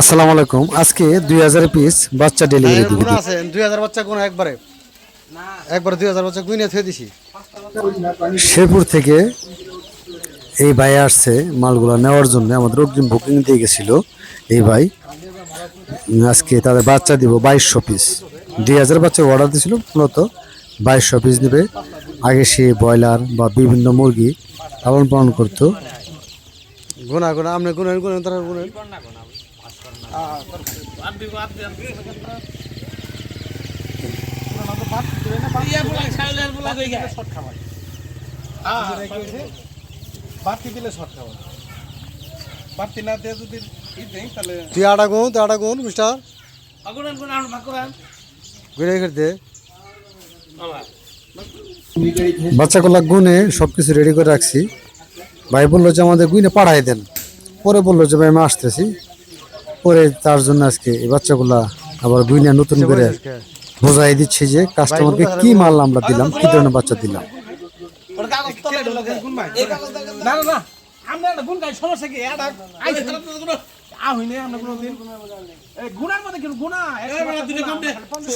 আসসালামু আলাইকুম। আজকে দুই হাজার পিস বাচ্চা ডেলিভারি দিবে। আছে দুই হাজার বাচ্চা গুণ একবারে। একবারে দুই হাজার বাচ্চা গুইনে থুয়ে দিছি। শেরপুর থেকে এই ভাই আসছে মালগুলো নেওয়ার জন্য। আমাদের অগ্রিম বুকিং দিয়ে গেছিল। এই ভাই আজকে তাদের বাচ্চা দিব বাইশশো পিস দুই হাজার বাচ্চার অর্ডার দিয়েছিল মূলত বাইশশো পিস নেবে। আগে সে ব্রয়লার বা বিভিন্ন মুরগি লালন পালন করতো। গুণা গুণা আপনি গুণেন গুণেন তারা গুণেন বাড়তি দিলে বাড়তি না দিয়ে যদি তাহলে তুই আটা গুণ তুই আটা গুণ মিস্টার ভাগ গুনে খেতে বাচ্চাগুলা গুনে সব কিছু রেডি করে রাখছি। ভাই বলল যে আমাদের গুইনে পাঠাই দেন। পরে বলল যে ভাই আমি আসতেছি। পরে তার জন্য আজকে এই বাচ্চাগুলা আবার গুইনে নতুন করে বোঝাই দিচ্ছি যে কাস্টমারকে কি মাল আমরা দিলাম? কি ধরনের বাচ্চা দিলাম?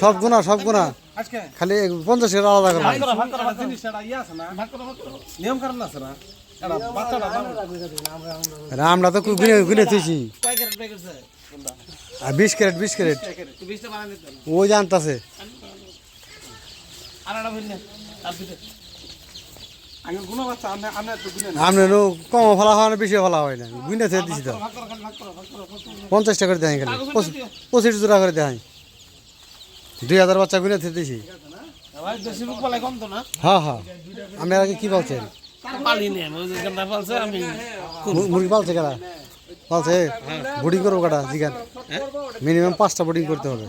সব গুণা সব গুণা। খালি পঞ্চাশ টাকা আলাদা করে। করো করো ইয়া করো করো। নিয়ম কারণ আছে না? আমরা তো গুনে গুনে থুইছি। আর বিশ ক্যারেট বিশ ক্যারেট? ওই জানতাছে আমরা নো। কম ফেলা হয় না বেশি ফেলা হয় না। গুনে থুয়ে দিছি তো। করো দেখাই খালি। পঁচিশ- পঁচিশ টাকা করে দেখাই। দুই হাজার বাচ্চা দিছি। হ্যাঁ হ্যাঁ। আমি আগে কি বলছেন পালি নে ওই যে গন্ডা পালছে আমি মুরগি পালছে কারা? পালছে বোর্ডিং করব কাটা? জিগান। মিনিমাম পাঁচটা বোর্ডিং করতে হবে।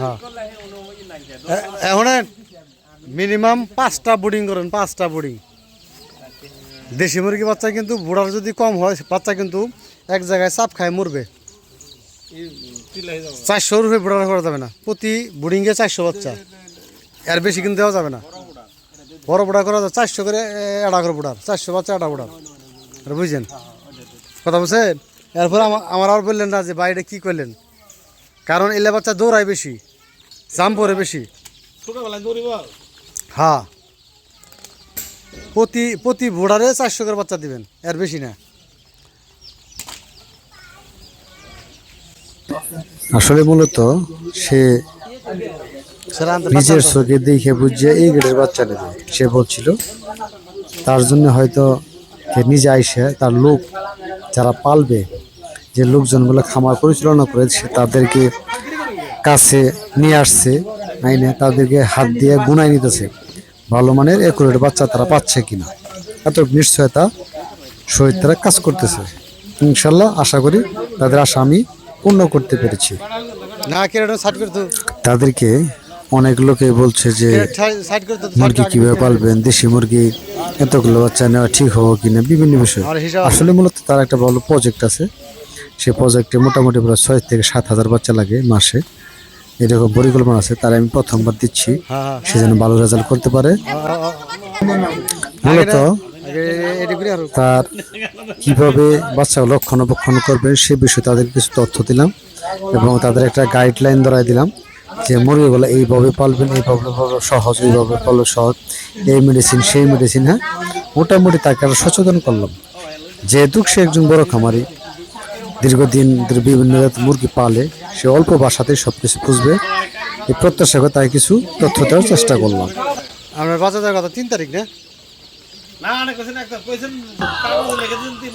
হ্যাঁ। এখন মিনিমাম পাঁচটা বোর্ডিং করেন, পাঁচটা বোর্ডিং দেশি মুরগি বাচ্চা কিন্তু বুড়ার যদি কম হয় বাচ্চা কিন্তু এক জায়গায় চাপ খায় মরবে। চারশো রুপে বুড়ার করা যাবে না। প্রতি বোর্ডিংয়ে চারশো বাচ্চা। এর বেশি কিন্তু দেওয়া যাবে না। বড় বুড়া করা চারশো করে এডা করে বুড়ার। চারশো বাচ্চা এডা বুড়ার। এটা বুঝছেন? কথা বলছেন এরপর আমা- আমার আর বললেন না যে বাইরে কি করলেন? কারণ এলে বাচ্চা দৌড়ায় বেশি জাম পরে বেশি। হ্যাঁ। প্রতি প্রতি বুড়ারে চারশো করে বাচ্চা দিবেন এর বেশি না। আসলে মূলত সে নিজের চোখে দেখে বুঝে এই গেটের বাচ্চা নেবে সে বলছিল। তার জন্য হয়তো সে নিজে আইসে তার লোক যারা পালবে যে লোকজনগুলো খামার পরিচালনা করে সে তাদেরকে কাছে নিয়ে আসছে আইনে তাদেরকে হাত দিয়ে গুনায় নিতেছে। ভালো মানের একুরেট বাচ্চা তারা পাচ্ছে কিনা? এত নিশ্চয়তা সহিত তারা কাজ করতেছে। ইনশাল্লাহ আশা করি তাদের আশা আমি পূর্ণ করতে পেরেছি। তাদেরকে অনেক লোকে বলছে যে মুরগি কীভাবে পালবেন দেশি মুরগি এতগুলো বাচ্চা নেওয়া ঠিক হব কিনা বিভিন্ন বিষয়। আসলে মূলত তার একটা ভালো প্রজেক্ট আছে। সেই প্রজেক্টে মোটামুটি প্রায় ছয় থেকে সাত হাজার বাচ্চা লাগে মাসে। এরকম পরিকল্পনা আছে তার আমি প্রথমবার দিচ্ছি। হ্যাঁ হ্যাঁ। সে যেন ভালো রেজাল্ট করতে পারে। মূলত তার কীভাবে বাচ্চা রক্ষণাবেক্ষণ করবে সে বিষয়ে তাদের কিছু তথ্য দিলাম এবং তাদের একটা গাইডলাইন ধরাই দিলাম। যে মুরগিগুলো এইভাবে পালবেন এইভাবে সহজ এইভাবে পালবে সহজ। এই মেডিসিন সেই মেডিসিন হ্যাঁ? মোটামুটি তাকে আরও সচেতন করলাম। যেহেতু সে একজন বড় খামারি দীর্ঘদিন বিভিন্ন মুরগি পালে সে অল্প বাসাতেই সব কিছু বুঝবে। এই প্রত্যাশা করে তাই কিছু তথ্য দেওয়ার চেষ্টা করলাম। বাচ্চা দেওয়ার কথা তিন তারিখ না?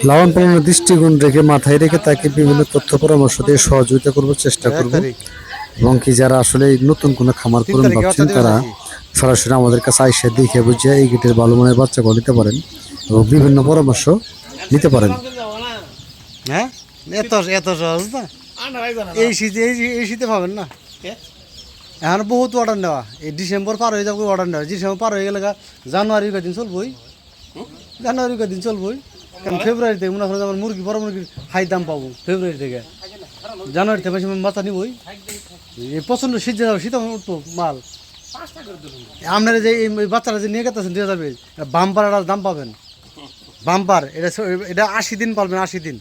লালন পালনের দৃষ্টিকোণ রেখে মাথায় রেখে তাকে বিভিন্ন তথ্য পরামর্শ দিয়ে সহযোগিতা করবার চেষ্টা করব। এবং কি যারা আসলে এই নতুন কোনো খামার করুন ভাবছেন তারা সরাসরি আমাদের কাছে আইসে দেখে বুঝিয়ে এই গেটের ভালো মানের বাচ্চাগুলো নিতে পারেন এবং বিভিন্ন পরামর্শ নিতে পারেন। হ্যাঁ? এত এত সহজ না? এই শীতে এই শীতে পাবেন না? এখন বহুত অর্ডার নেওয়া। এই ডিসেম্বর পার হয়ে যাবে অর্ডার নেওয়া। ডিসেম্বর পার হয়ে গেলে জানুয়ারি কদিন চলবই? জানুয়ারি কদিন চলবই? কারণ ফেব্রুয়ারি থেকে মনে করেন আমার মুরগি বড় মুরগির হাই দাম পাবো ফেব্রুয়ারি থেকে। জানুয়ারি থেকে বেশি বাচ্চা নিবই। প্রচণ্ড শীত যাবে শীত মাল। আপনারা যে এই বাচ্চারা যে নিয়ে গেতেছেন দুই হাজার বাম্পার একটা দাম পাবেন। বাম্পার, এটা এটা আশি দিন পাবেন আশি দিন।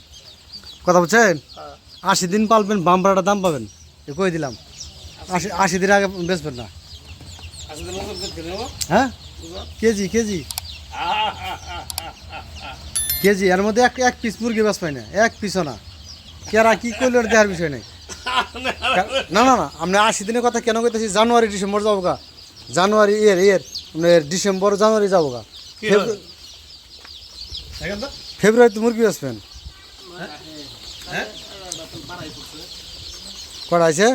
কথা বলছেন আশি দিন পালবেন বাম্পারটা দাম পাবেন। এ কই দিলাম? আশি আশি দিন আগে বেচবেন না। হ্যাঁ? KG KG. কেজি, এর মধ্যে এক এক পিস মুরগি বেচ পাই না। এক পিসও না। কেরা কি করলে দেওয়ার বিষয় নেই। না না না আপনি আশি দিনের কথা কেন কইতেছি? জানুয়ারি ডিসেম্বর যাব গা জানুয়ারি এর ইয়ের আপনার ডিসেম্বর জানুয়ারি যাব গা ফেব্রুয়ারিতে মুরগি বেচবেন হ্যাঁ? কটা আছে?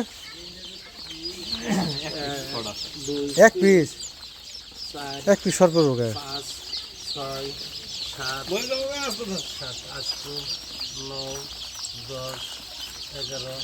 এক পিস। এক পিস সর করব কে বই যাব গা, আসতে থাক। সাত আট নয় দশ এগারো